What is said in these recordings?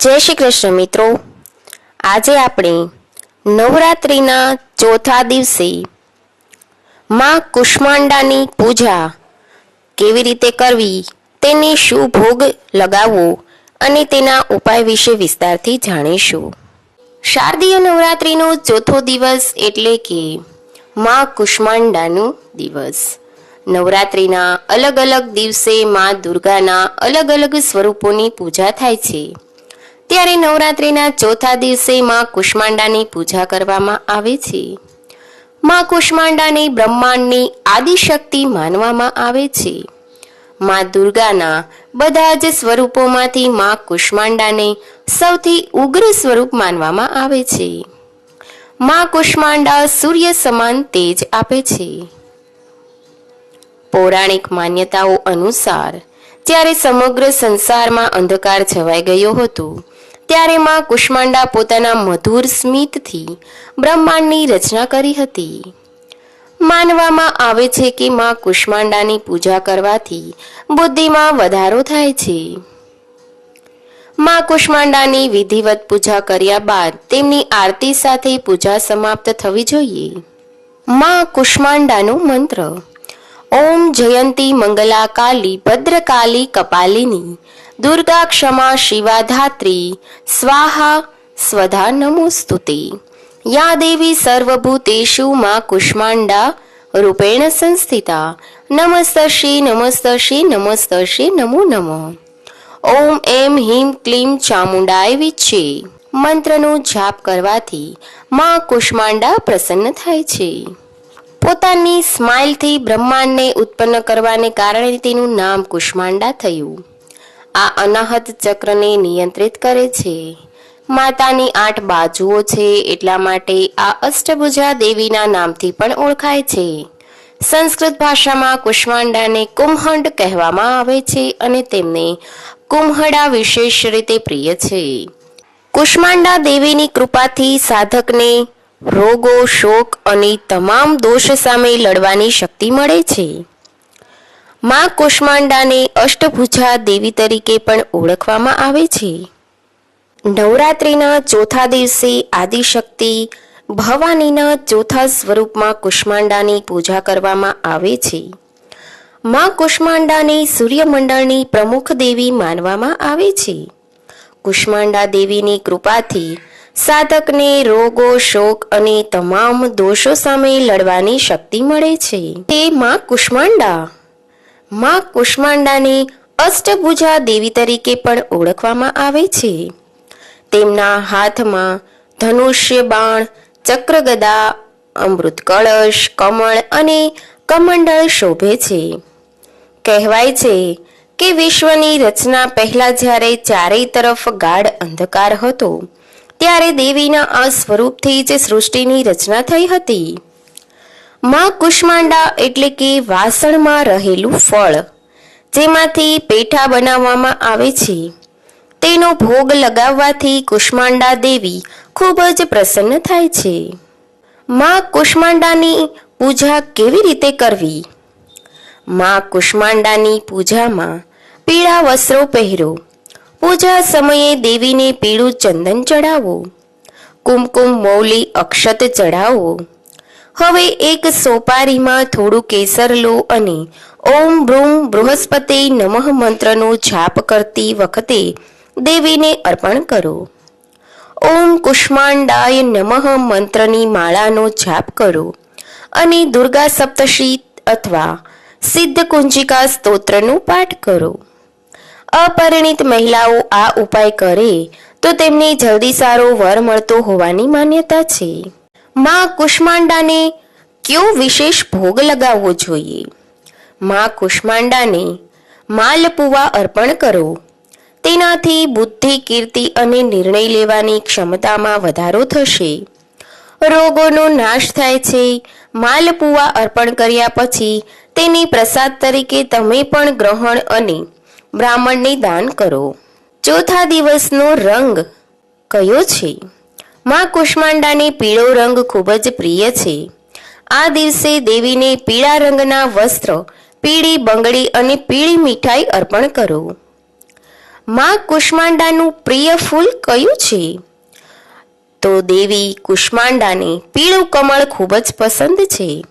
જય શ્રી કૃષ્ણ મિત્રો. આજે આપણે નવરાત્રિના ચોથા દિવસે માં કુષ્માંડાની પૂજા કેવી રીતે કરવી તેને શું ભોગ લગાવવો અને તેના ઉપાય વિશે વિસ્તારથી જાણીશું. શારદીય નવરાત્રિનો ચોથો દિવસ એટલે કે માં કુષ્માંડાનો દિવસ. નવરાત્રિના અલગ અલગ દિવસે માં દુર્ગાના અલગ અલગ સ્વરૂપોની પૂજા થાય છે. ત્યારે નવરાત્રિના ચોથા દિવસે માં કુષ્માંડાની પૂજા કરવામાં આવે છે. માં કુષ્માંડાને બ્રહ્માંડની આદિશક્તિ માનવામાં આવે છે. માં દુર્ગાના બધા જ સ્વરૂપોમાંથી માં કુષ્માંડાને સૌથી ઉગ્ર સ્વરૂપ માનવામાં આવે છે. માં કુષ્માંડા સૂર્ય સમાન તેજ આપે છે. પૌરાણિક માન્યતાઓ અનુસાર, જ્યારે સમગ્ર સંસારમાં અંધકાર છવાઈ ગયો હતો ત્યારે માં કુષ્માંડા પોતાના મધુર સ્મિતથી બ્રહ્માંડની રચના કરી હતી. માનવામાં આવે છે કે માં કુષ્માંડાની પૂજા કરવાથી બુદ્ધિમાં વધારો થાય છે. માં કુષ્માંડાની વિધિવત પૂજા કર્યા બાદ તેમની આરતી સાથે પૂજા સમાપ્ત થવી જોઈએ. માં કુષ્માંડાનો મંત્ર, ઓમ જયંતી મંગલા કાલી ભદ્રકાલી કપાલિની દુર્ગા ક્ષમા શિવા ધાત્રી સ્વાહા સ્વધા નમોસ્તુતિ યા દેવી સર્વભૂતેષુ માં કુષ્માંડા રૂપેણ સંસ્થિતા. નમસ્તર્ષી નમસ્તર્ષી નમસ્તર્ષી, નમો નમઃ. ઓમ એમ હિમ ક્લીમ ચામુંડાય વિચ્છે. મંત્રનો જાપ કરવાથી માં કુષ્માંડા પ્રસન્ન થાય છે. પોતાની સ્માઇલથી બ્રહ્માંડને ઉત્પન્ન કરવાને કારણે તેનું નામ કુષ્માંડા થયું. આ અનાહત ચક્રને નિયંત્રિત કરે છે. માતાની આઠ બાજુઓ છે, એટલા માટે આ અષ્ટભુજા દેવીના નામથી પણ ઓળખાય છે. સંસ્કૃત ભાષામાં કુષ્માંડાને કુમ્હંડ કહેવામાં આવે છે અને તેમને કુંભડા વિશેષ રીતે પ્રિય છે. કુષ્માંડા દેવીની કૃપાથી સાધકને રોગો, શોક અને તમામ દોષ સામે લડવાની શક્તિ મળે છે. માં કુષ્માંડાને અષ્ટભુજા દેવી તરીકે પણ ઓળખવામાં આવે છે. નવરાત્રિના ચોથા દિવસે આદિશક્તિ ભવાનીના ચોથા સ્વરૂપમાં કુષ્માંડાની પૂજા કરવામાં આવે છે. માં કુષ્માંડાને સૂર્યમંડળની પ્રમુખ દેવી માનવામાં આવે છે. કુષ્માંડા દેવીની કૃપાથી સાધકને રોગો, શોક અને તમામ દોષો સામે લડવાની શક્તિ મળે છે. તે માં કુષ્માંડા માં કુષ્માંડાને અષ્ટભુજા દેવી તરીકે પણ ઓળખવામાં આવે છે. તેમના હાથમાં ધનુષ્ય બાણ, ચક્રગદા અમૃત કળશ કમળ અને કમંડળ શોભે છે. કહેવાય છે કે વિશ્વની રચના પહેલા જ્યારે ચારેય તરફ ગાઢ અંધકાર હતો, ત્યારે દેવીના આ સ્વરૂપથી જ સૃષ્ટિની રચના થઈ હતી. માં કુષ્માંડા એટલે કે વાસણમાં રહેલું ફળ, જેમાંથી પેઠા બનાવવામાં આવે છે. તેનો ભોગ લગાવવાથી કુષ્માંડા દેવી ખૂબ જ પ્રસન્ન થાય છે. માં કુષ્માંડાની પૂજા કેવી રીતે કરવી? માં કુષ્માંડાની પૂજામાં પીળા વસ્ત્રો પહેરો. પૂજા સમયે દેવીને પીળું ચંદન ચડાવો કુમકુમ, મૌલી, અક્ષત ચડાવો હવે એક સોપારીમાં થોડું કેસર લો અને ઓમ ભ્રૂમ બૃહસ્પતિ નમઃ મંત્રનો જાપ કરતી વખતે દેવીને અર્પણ કરો. ઓમ કુષ્માંડાય નમઃ મંત્રની માળાનો જાપ કરો અને દુર્ગા સપ્તશી અથવા સિદ્ધ કુંજિકા સ્તોત્રનું પાઠ કરો. અપરિણિત મહિલાઓ આ ઉપાય કરે તો તેમને જલ્દી સારો વર મળતો હોવાની માન્યતા છે. માં કુષ્માંડાને કયો વિશેષ ભોગ લગાવવો જોઈએ? માં કુષ્માંડાને માલપુવા અર્પણ કરો. તેનાથી બુદ્ધિ, કીર્તિ અને નિર્ણય લેવાની ક્ષમતામાં વધારો થશે. રોગોનો નાશ થાય છે. માલપુવા અર્પણ કર્યા પછી તેની પ્રસાદ તરીકે તમે પણ ગ્રહણ અને બ્રાહ્મણને દાન કરો. ચોથા દિવસનો રંગ કયો છે? માં કુષ્માંડાને પીળો રંગ ખૂબ જ પ્રિય છે. આ દિવસે દેવીને પીળા રંગના વસ્ત્ર, પીળી બંગડી અને પીળી મીઠાઈ અર્પણ કરો. માં કુષ્માંડાનું પ્રિય ફૂલ કયું છે? તો દેવી કુષ્માંડાને પીળું કમળ ખૂબ જ પસંદ છે.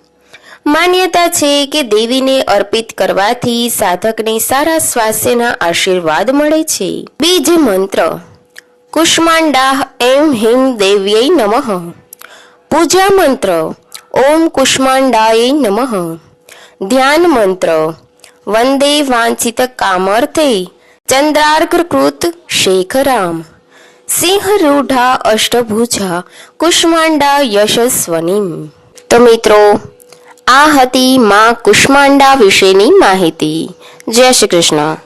માન્યતા છે કે દેવીને અર્પિત કરવાથી સાધકને સારા સ્વાસ્થ્યના આશીર્વાદ મળે છે. બીજ મંત્ર. કુષ્માંડા એમ હિમ દેવ્યై નમઃ. પૂજા મંત્ર, ઓમ કુષ્માંડાય નમઃ. ધ્યાન મંત્ર, વંદે વાંછિત કામર્થે, ચંદ્રાર્ઘકૃત શેખરામ. સિંહરૂઢા અષ્ટભુજા, કુષ્માંડા યશસ્વની તો મિત્રો, આ હતી માં કુષ્માંડા વિશેની માહિતી. જય શ્રી કૃષ્ણ.